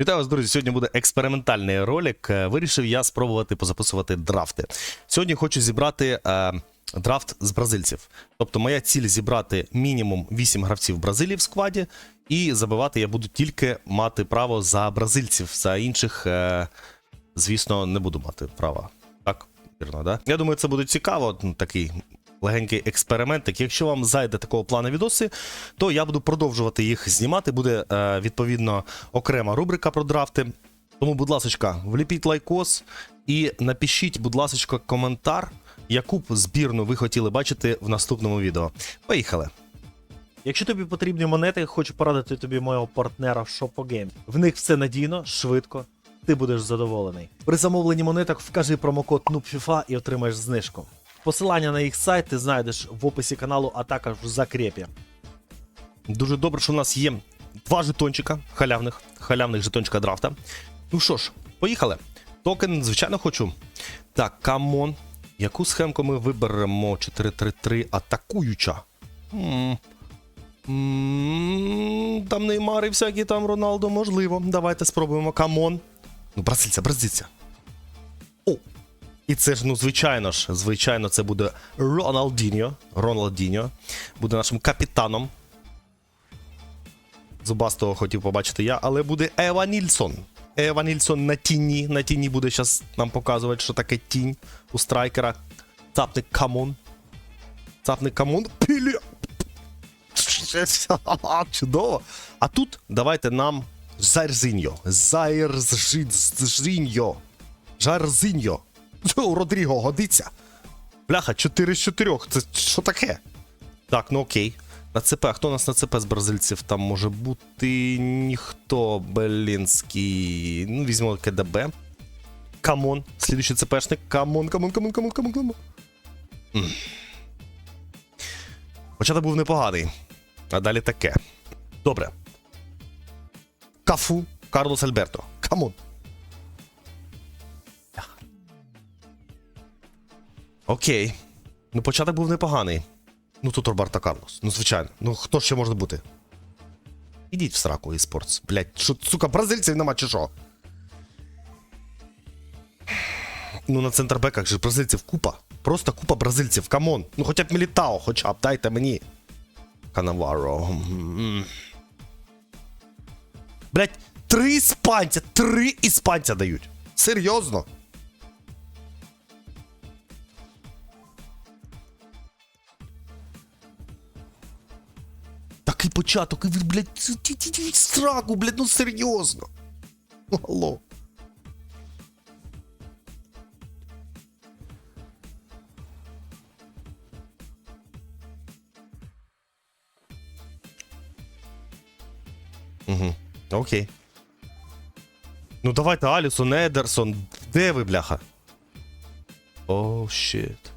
Вітаю вас, друзі. Сьогодні буде експериментальний ролик. Е, Вирішив я спробувати позаписувати драфти. Сьогодні хочу зібрати е, драфт з бразильців. Тобто, моя ціль зібрати мінімум 8 гравців Бразилії в складі, і забивати я буду тільки мати право за бразильців. За інших, е, звісно, не буду мати права. Так, вірно, да? Я думаю, це буде цікаво. ну, Такий легенький експериментик. Якщо вам зайде такого плану відоси, то я буду продовжувати їх знімати. Буде е, відповідно окрема рубрика про драфти. Тому, будь ласка, вліпіть лайкос і напишіть, будь ласка, коментар, яку б збірну ви хотіли бачити в наступному відео. Поїхали! Якщо тобі потрібні монети, хочу порадити тобі мого партнера в Shopogame. В них все надійно, швидко, ти будеш задоволений. При замовленні монеток вкажи промокод NUBFIFA і отримаєш знижку. Посилання на їх сайт ти знайдеш в описі каналу, а також в закрепі. Дуже добре, що у нас є два жетончика халявних, халявних жетончика драфта. Ну що ж, поїхали. Токен, звичайно, хочу. Так, камон. Яку схемку ми виберемо? 4-3-3 атакуюча. М. М, Там Неймари всякі, там Роналдо, можливо. Давайте спробуємо. Камон. Ну, бразильця, бразильця. І це ж, ну, звичайно ж, звичайно, це буде Роналдіньо. Роналдіньо. Буде нашим капітаном. Зубастого хотів побачити я, але буде Ева Нільсон. Ева Нільсон на тіні. На тіні буде зараз нам показувати, що таке тінь у страйкера. Цапник камон. Цапник камон. Пілі. Чудово. А тут давайте нам Зайрзиньо. Зайрзиньо. Жарзиньо. О, Родріго годиться. Бляха, 4 з 4. Це що таке? Так, ну окей. На ЦП, хто у нас на ЦП з бразильців там може бути? Ніхто Белінський. Ну, візьмемо КДБ. Камон. Слідуючий ЦПшник. Камон, камон, камон, камон, камон, камон. Початок був непоганий. А далі таке. Добре. Кафу Карлос Альберто. Камон. Окей. Ну, початок був непоганий. Ну, тут Роберто Карлос. Ну, звичайно. Ну, хто ще може бути? Ідіть в сраку eSports. Блять, що, сука, бразильців нема чи що? Ну, на центрбеках же бразильців купа. Просто купа бразильців, камон. Ну, хоча б Мілітао, хоча б, дайте мені. Канаваро. Блять, три іспанця, три іспанця дають. Серйозно? Такий початок, і ви, блядь, страку, блядь, ну серйозно. Алло. Угу. Окей. Ну давайте Алісон, Едерсон. Де ви, бляха? О, щит.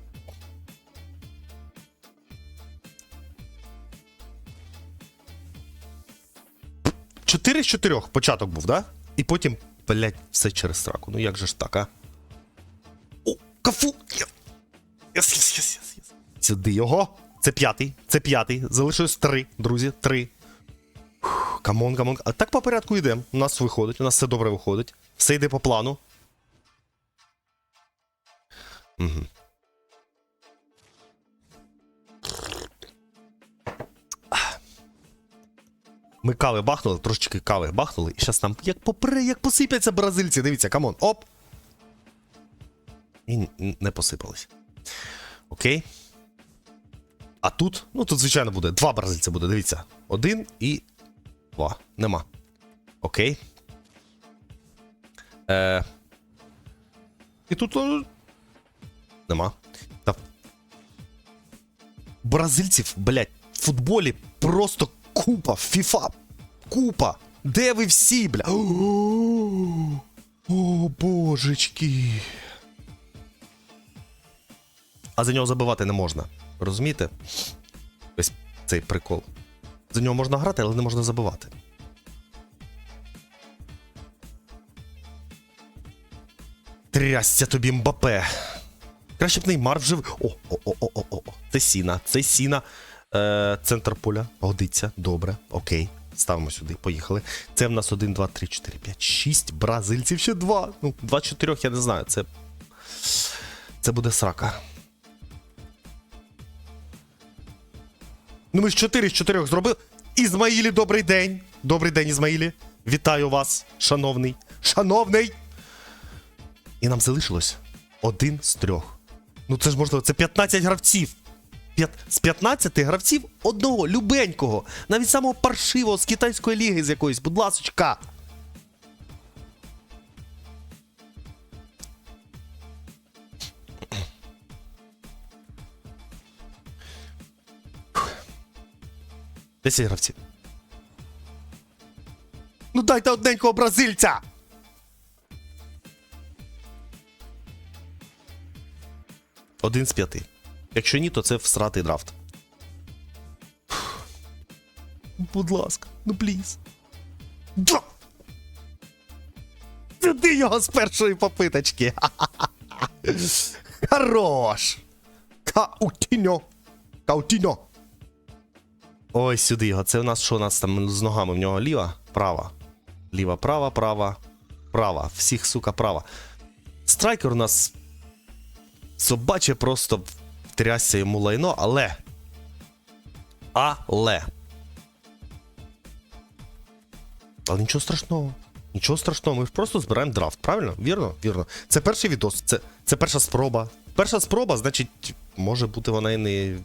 Чотири з чотирьох початок був, да? І потім, блядь, все через сраку. Ну як же ж так, а? О, кафу! Єс, єс, єс, єс, єс. Сюди його. Це п'ятий, це п'ятий. Залишилось три, друзі, три. Камон, камон. А так по порядку йдемо. У нас виходить, у нас все добре виходить. Все йде по плану. Угу. Ми кави бахнули, трошечки кави бахнули, і зараз там як попри, як посипляться бразильці. Дивіться, камон, оп. І не посипались. Окей. А тут, ну тут, звичайно, буде. Два бразильця буде, дивіться. Один і два. Нема. Окей. Е... І тут. Нема. Та... Бразильців, блядь, в футболі просто купа. Фіфа. Купа. Де ви всі, бля? О, о божечки. А за нього забивати не можна. Розумієте? Ось цей прикол. За нього можна грати, але не можна забивати. Трясся тобі Мбапе. Краще б Неймар вжив. О, о, о, о, о, о. Це сіна, це сіна. Е, центр поля. Годиться. Добре, окей. ставимо сюди, поїхали. Це в нас 1, 2, 3, 4, 5, 6 бразильців, ще 2. Ну, 2 4 я не знаю. Це. Це буде срака. Ну, ми ж 4 з 4 зробили. Ізмаїлі, добрий день. Добрий день, Ізмаїлі. Вітаю вас, шановний. Шановний! І нам залишилось один з трьох. Ну це ж можливо, це 15 гравців. З 15 гравців одного любенького, навіть самого паршивого з китайської ліги з якоїсь, будь ласочка. Десять гравців. Ну дайте одненького бразильця! Один з п'яти. Якщо ні, то це всратий драфт. Будь ласка, ну пліз. Да! Сюди його з першої попиточки. Хорош! Каутіньо! Каутіньо! Ой, сюди його. Це у нас що у нас там з ногами? В нього ліва, права. Ліва, права, права, права. Всіх, сука, права. Страйкер у нас собаче просто втрясся йому лайно, але. Але. Але нічого страшного. Нічого страшного, ми ж просто збираємо драфт, правильно? Вірно? Вірно. Це перший відос, це, це перша спроба. Перша спроба, значить, може бути вона і не.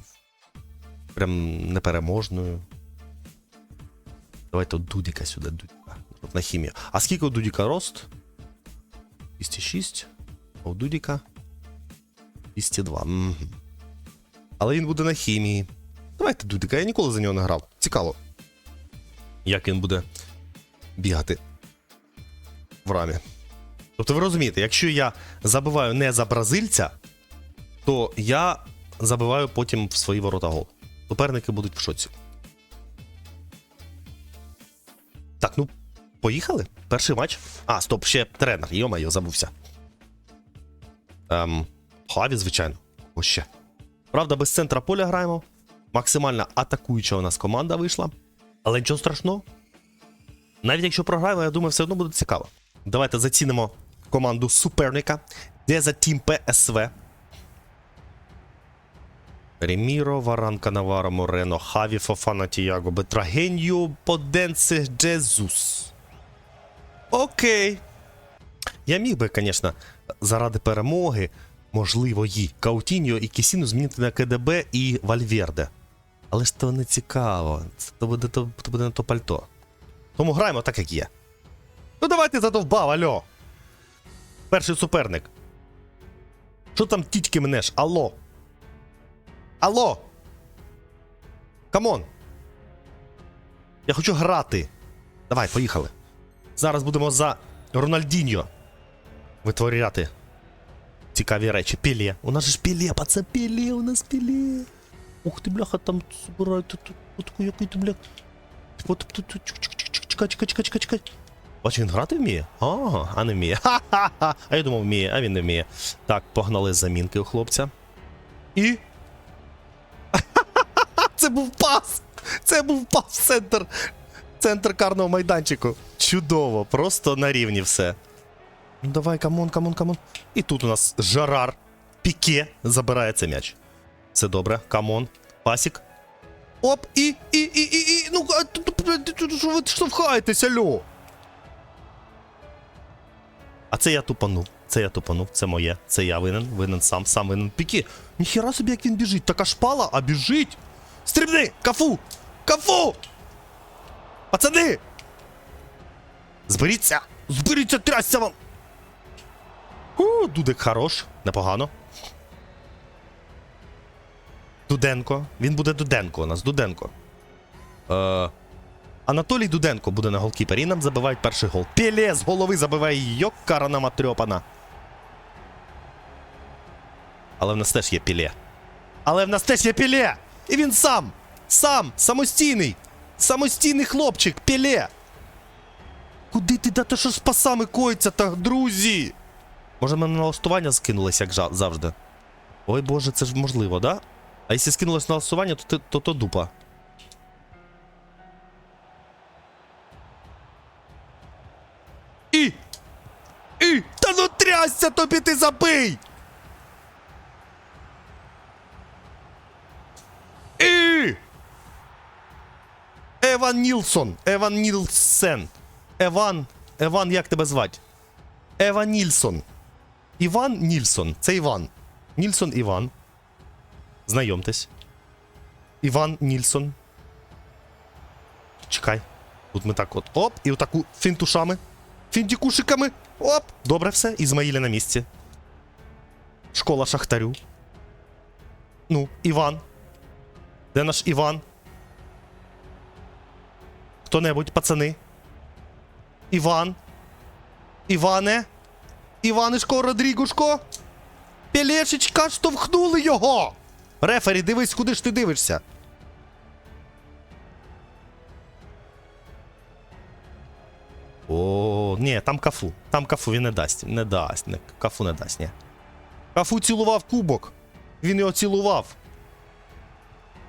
Прям непереможною. Давайте от Дудіка сюди, Дудіка. От на хімію. А скільки у Дудіка рост? 206. А у Дудіка 202. Мгм. Але він буде на хімії. Давайте Дудика, я ніколи за нього не грав. Цікаво. Як він буде бігати в рамі. Тобто ви розумієте, якщо я забиваю не за бразильця, то я забиваю потім в свої ворота гол. Суперники будуть в шоці. Так, ну, поїхали. Перший матч. А, стоп, ще тренер. Йо-майо, забувся. Ем, Хаві, звичайно. Ось ще. Правда, без центра поля граємо. Максимально атакуюча у нас команда вийшла. Але нічого страшного. Навіть якщо програємо, я думаю, все одно буде цікаво. Давайте зацінимо команду суперника. Де за тім ПСВ. Реміро, Варанка, Наваро, Морено, Хаві, Фофана, Тіаго, Бетрагеньо, Поденце, Джезус. Окей. Я міг би, звісно, заради перемоги, можливої, Каутіньо і Кісіну змінити на КДБ і Вальверде. Але ж то не цікаво. Це то буде, то, то буде не то пальто. Тому граємо так, як є. Ну давайте задовбав, альо. Перший суперник. Що там тітьки мнеш? Алло. Алло. Камон. Я хочу грати. Давай, поїхали. Зараз будемо за Рональдіньо витворяти цікаві речі. Пілє. У нас ж пілє, паце пілє, у нас пілє. Ух ти, бляха, там збирають тут, тут, який ти, бля. От, тут, тут, чек, чек, чек, чекай, чекай, чекай, чекай, чекай. Бач, він грати вміє? А, а не вміє. Ха-ха-ха. А я думав, вміє, а він не вміє. Так, погнали замінки у хлопця. І. Це був пас! Це був пас центр. Центр карного майданчику. Чудово, просто на рівні все. Ну давай, камон, камон, камон. І тут у нас Жарар. Піке забирає цей м'яч. Все добре, камон. Пасік. Оп, і, і, і, і, і. Ну, що ви штовхаєтесь, алло? А це я тупанув. Це я тупанув, це моє. Це я винен, винен сам, сам винен. Піке. Ніхіра собі, як він біжить. Така шпала, а біжить. Стрибни! Кафу! Кафу! Пацани! Зберіться! Зберіться, трясся вам! У, Дудик хорош, непогано. Дуденко. Він буде Дуденко у нас, Дуденко. Е, Анатолій Дуденко буде на голкіпері і нам забивають перший гол. Пеле з голови забиває йоккарана матрьопана. Але в нас теж є піле. Але в нас теж є піле! І він сам! Сам! Самостійний! Самостійний хлопчик! Піле! Куди ти да то що з пасами коїться так, друзі? Може, ми на налаштування скинулось, як завжди. Ой боже, це ж можливо, да? А якщо скинулось налаштування, то то, то дупа. І! І! Та ну трясся тобі ти забий! І! Еван Нілсон! Еван Нілсен! Еван. Еван, як тебе звати? Ева Нільсон. Іван Нільсон. Це Іван. Нільсон Іван. Знайомтесь. Іван Нільсон. Чекай. Тут ми так от оп, і отаку фінтушами. Фінтікушиками. Оп. Добре все. Ізмаїля на місці. Школа Шахтарю. Ну, Іван. Де наш Іван? Хто-небудь, пацани. Іван. Іване. Іванишко Родрігушко. Пелешечка, штовхнули його. Рефері, дивись, куди ж ти дивишся. О, ні, там кафу. Там кафу він не дасть. Не дасть. Не, кафу не дасть, ні. Кафу цілував кубок. Він його цілував.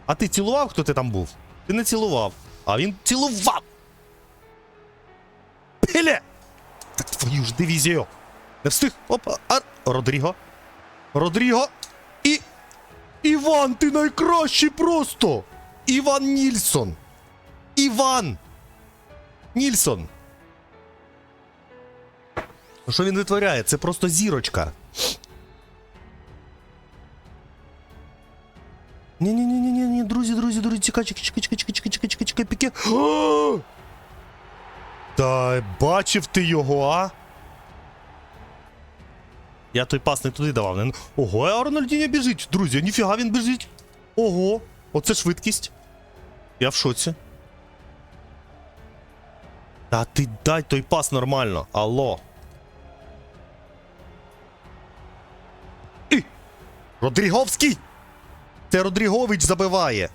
А ти цілував, хто ти там був? Ти не цілував. А він цілував. Пеле! Так твою ж дивізію. Не встиг. Опа. А... Родріго. Родріго. І. Іван, ти найкращий просто! Іван Нільсон. Іван! Нільсон. Ну що він витворяє? Це просто зірочка. Ні-ні-ні-ні-ні, друзі, друзі, друзі, чекай, чекай, чекай, чекай, чекай, чекай, чекай, чекай, піке. Та бачив ти його, а? Я той пас не туди давав. Ого, а Рональдіньо біжить, друзі, ніфіга він біжить. Ого, оце швидкість. Я в шоці. Та ти дай той пас нормально. Алло. І! Родріговський! Це Родрігович забиває.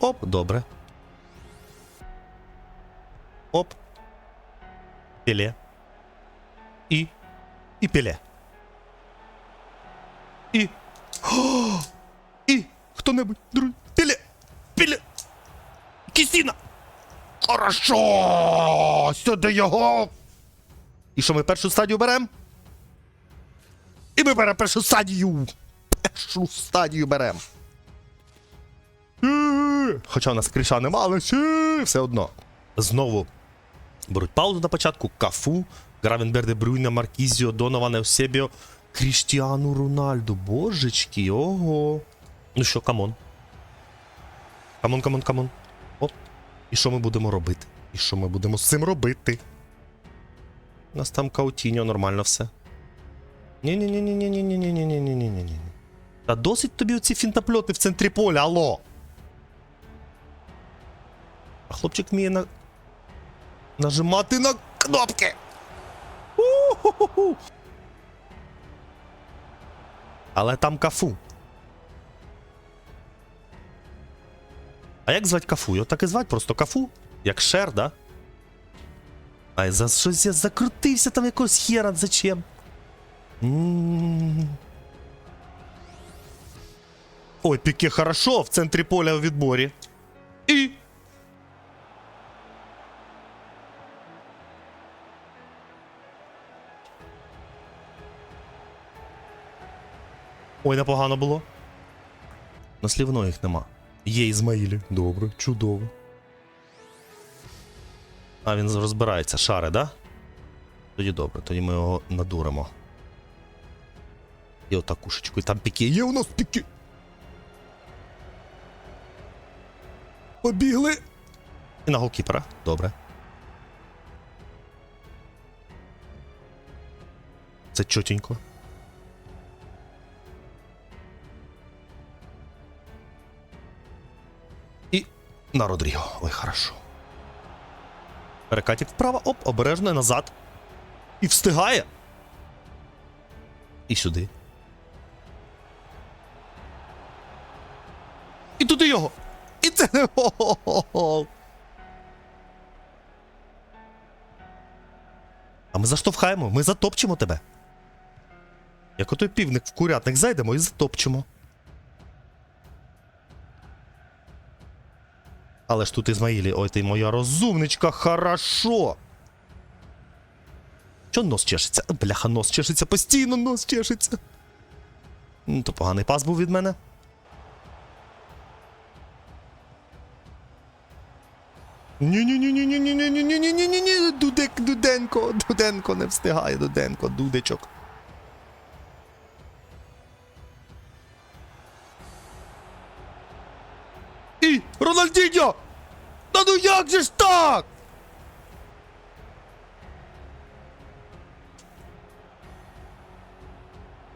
Оп, добре. Оп. Пеле. І. І пеле. І. О! І. Хто-небудь, друзі. Пеле. Пеле. Кістіна. Хорошо. Сюди його. І що ми першу стадію беремо? І ми беремо першу стадію. Першу стадію беремо. Хоча у нас кріша нема, але все одно. Знову беруть паузу на початку. Кафу, Гравенберде, Брюйна, Маркізіо, Донован, Евсебіо, Кріштіану Рональду. Божечки, ого. Ну що, камон. Камон, камон, камон. Оп. І що ми будемо робити? І що ми будемо з цим робити? У нас там Каутіньо, нормально все. Ні-ні-ні-ні-ні-ні-ні-ні-ні-ні-ні-ні. Та досить тобі оці фінтапльоти в центрі поля, алло. А хлопчик вміє на... нажимати на кнопки. У-ху-ху-ху. Але там кафу. А як звать кафу? Його так і звать просто кафу? Як шер, да? Ай, за щось я закрутився там якогось хера, зачем? Ой, піке хорошо в центрі поля у відборі. І. Ой, непогано було. На слівно їх нема. Є Ізмаїлі. Добре, чудово. А він розбирається, шари, да? Тоді добре, тоді ми його надуримо. І отаку шечку. І там піки. Є у нас піки. Побігли. І на голкіпера. Добре. Це чотенько. На Родріго. Ой, хорошо. Перекатик вправо, оп, обережно назад. І встигає. І сюди. І туди його. І це не гол. А ми заштовхаємо, ми затопчемо тебе. Як отой півник в курятник зайдемо і затопчемо. Але ж тут Ізмаїлі, ой ти моя розумничка, хорошо. Чого нос чешеться? Бляха, нос чешеться, постійно нос чешеться. Ну, то поганий пас був від мене. Ні-ні-ні-ні-ні-ні-ні-ні-ні-ні-ні-ні, І Рональдіньо! Та ну як же ж так?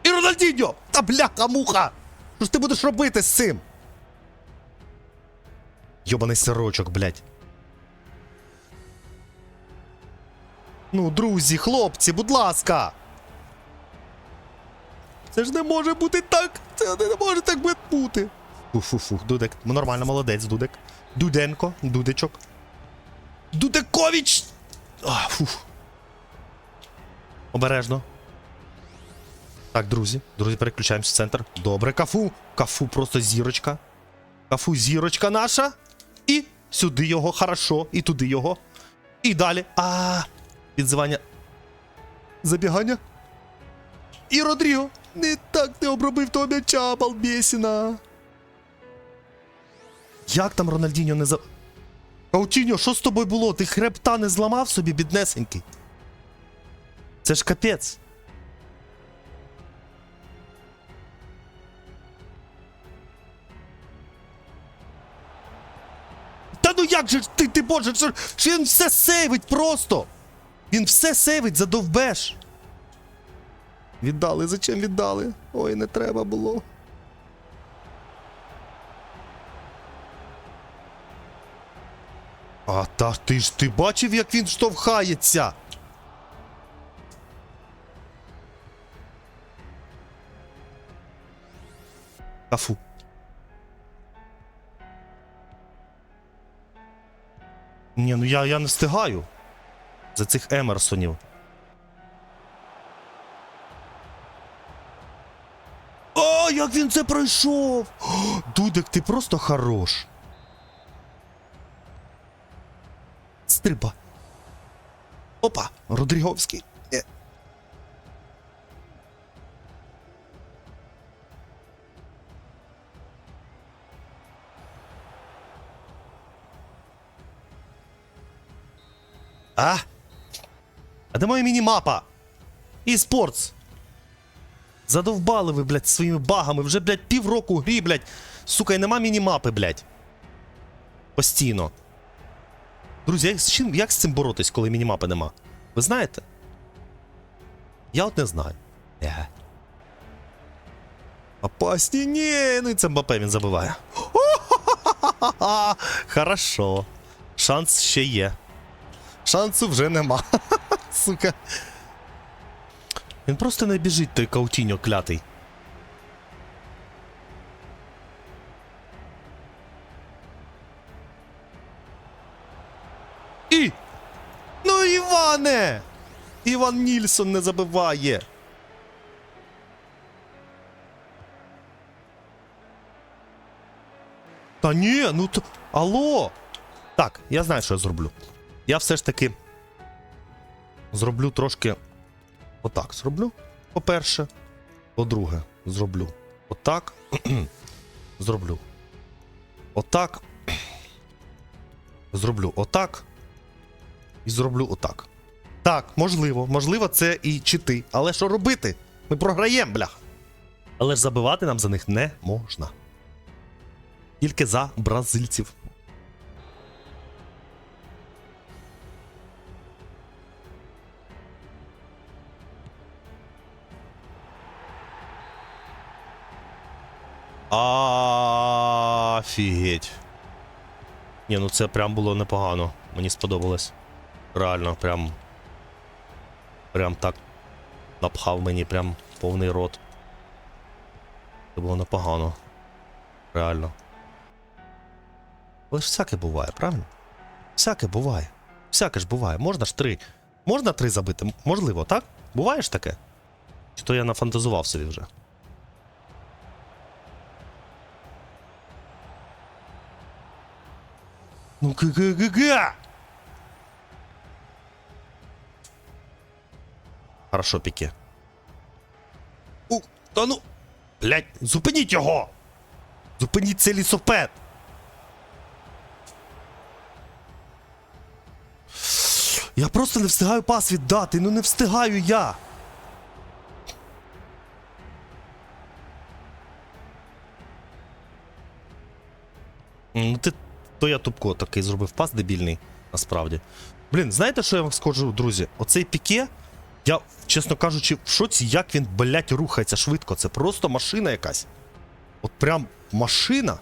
І Рональдіньо! Та бляха муха! Що ж ти будеш робити з цим? Йобаний сирочок, блядь. Ну, друзі, хлопці, будь ласка. Це ж не може бути так. Це не може так бути. Фу-фу-фу, Дудек. Ну, Нормально, молодець, Дудек. Дуденко, Дудечок. Дудекович! А, фух. Обережно. Так, друзі, друзі, переключаємося в центр. Добре, кафу. Кафу просто зірочка. Кафу зірочка наша. І сюди його, хорошо. І туди його. І далі. А. Підзивання. Забігання. І Родріго. Не так не обробив того м'яча, балбєсіна. Як там Рональдіньо не за. Каутіньо, що з тобою було? Ти хребта не зламав собі, біднесенький? Це ж капець. Та ну як же ж ти, ти боже, що, що він все сейвить просто. Він все сейвить, задовбеш. Віддали, зачем віддали? Ой, не треба було. А та ти ж ти бачив, як він штовхається? Кафу. Ні, ну я, я не встигаю. За цих Емерсонів. О, як він це пройшов! О, Дудик, ти просто хорош. Стриба. Опа, Родріговський. Е. А? А де моя мінімапа? І спортс. Задовбали ви, блядь, своїми багами. Вже, блядь, півроку грі, блядь. Сука, і нема мінімапи, блядь. Постійно. Друзі, як з, чим, як з цим боротись, коли мінімапи нема? Ви знаєте? Я от не знаю. Е. Опасні, ні, ну і це Мбапе він забиває. Хорошо. Шанс ще є. Шансу вже нема. Сука. Він просто не біжить той каутіньо клятий. Нільсон не забиває. Та ні, ну то. Алло! Так, я знаю, що я зроблю. Я все ж таки зроблю трошки. Отак зроблю. По-перше. По-друге, зроблю. Отак. зроблю. Отак. Зроблю отак. І зроблю отак. Так, можливо, можливо, це і чити. Але що робити? Ми програємо, блях. Але ж забивати нам за них не можна. Тільки за бразильців. Офігеть. Ні, ну це прям було непогано. Мені сподобалось. Реально, прям. Прям так напхав мені прям повний рот. Це було непогано. Реально. Але ж всяке буває, правильно? Всяке буває. Всяке ж буває. Можна ж три. Можна три забити? Можливо, так? Буває ж таке? Чи то я нафантазував собі вже? Ну га-га-га-га! Хорошо, піке. У, та ну. Блять, зупиніть його! Зупиніть цей лісопед! Я просто не встигаю пас віддати, ну не встигаю я. Ну ти. То я тупко такий зробив пас дебільний, насправді. Блін, знаєте, що я вам скажу, друзі? Оцей піке, я, чесно кажучи, в шоці, як він, блять, рухається швидко. Це просто машина якась. От прям машина.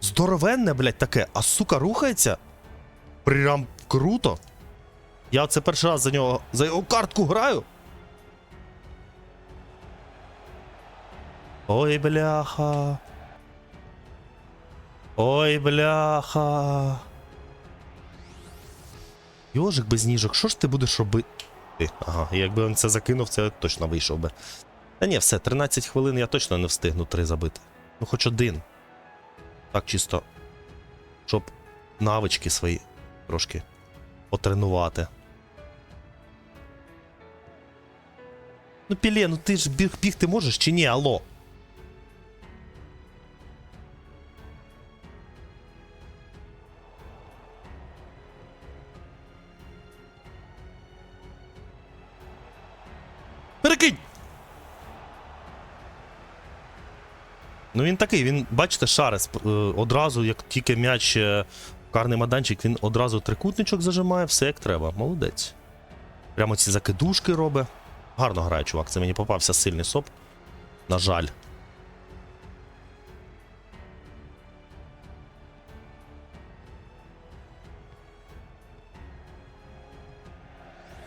Здоровенне, блять, таке, а сука, рухається. Прям круто. Я це перший раз за нього за його картку граю. Ой, бляха. Ой, бляха. Йожик без ніжок, що ж ти будеш робити? Ага, якби він це закинув, це точно вийшов би. Та ні, все, 13 хвилин я точно не встигну три забити. Ну, хоч один. Так чисто. Щоб навички свої трошки потренувати. Ну, Піле, ну ти ж біг, бігти можеш чи ні, алло? Ну він такий, він, бачите, шарес одразу, як тільки м'яч е, карний майданчик, він одразу трикутничок зажимає, все як треба. Молодець. Прямо ці закидушки робить. Гарно грає, чувак. Це мені попався сильний соп. На жаль.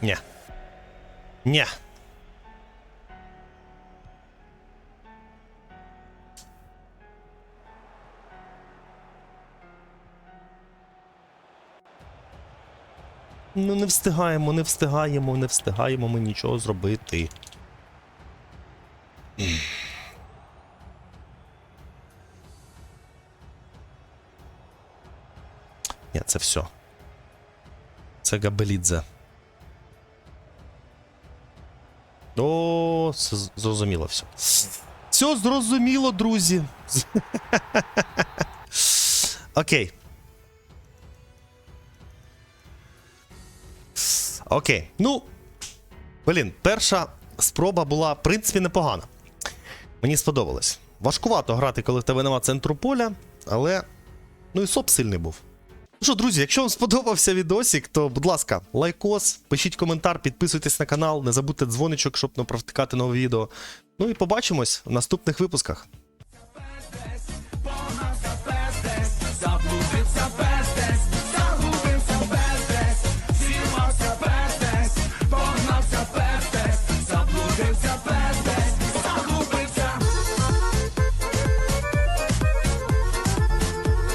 Нє. Нє. Ну, не встигаємо, не встигаємо, не встигаємо ми нічого зробити. Ні, це все. Це Габелідзе. О, це зрозуміло все. Все зрозуміло, друзі. Окей. Окей. Ну. Блін, перша спроба була, в принципі, непогана. Мені сподобалось. Важкувато грати, коли в тебе нема центру поля, але. Ну і соп сильний був. Ну що, друзі, якщо вам сподобався відосик, то, будь ласка, лайкос, пишіть коментар, підписуйтесь на канал, не забудьте дзвоничок, щоб не провтикати нове відео. Ну і побачимось в наступних випусках.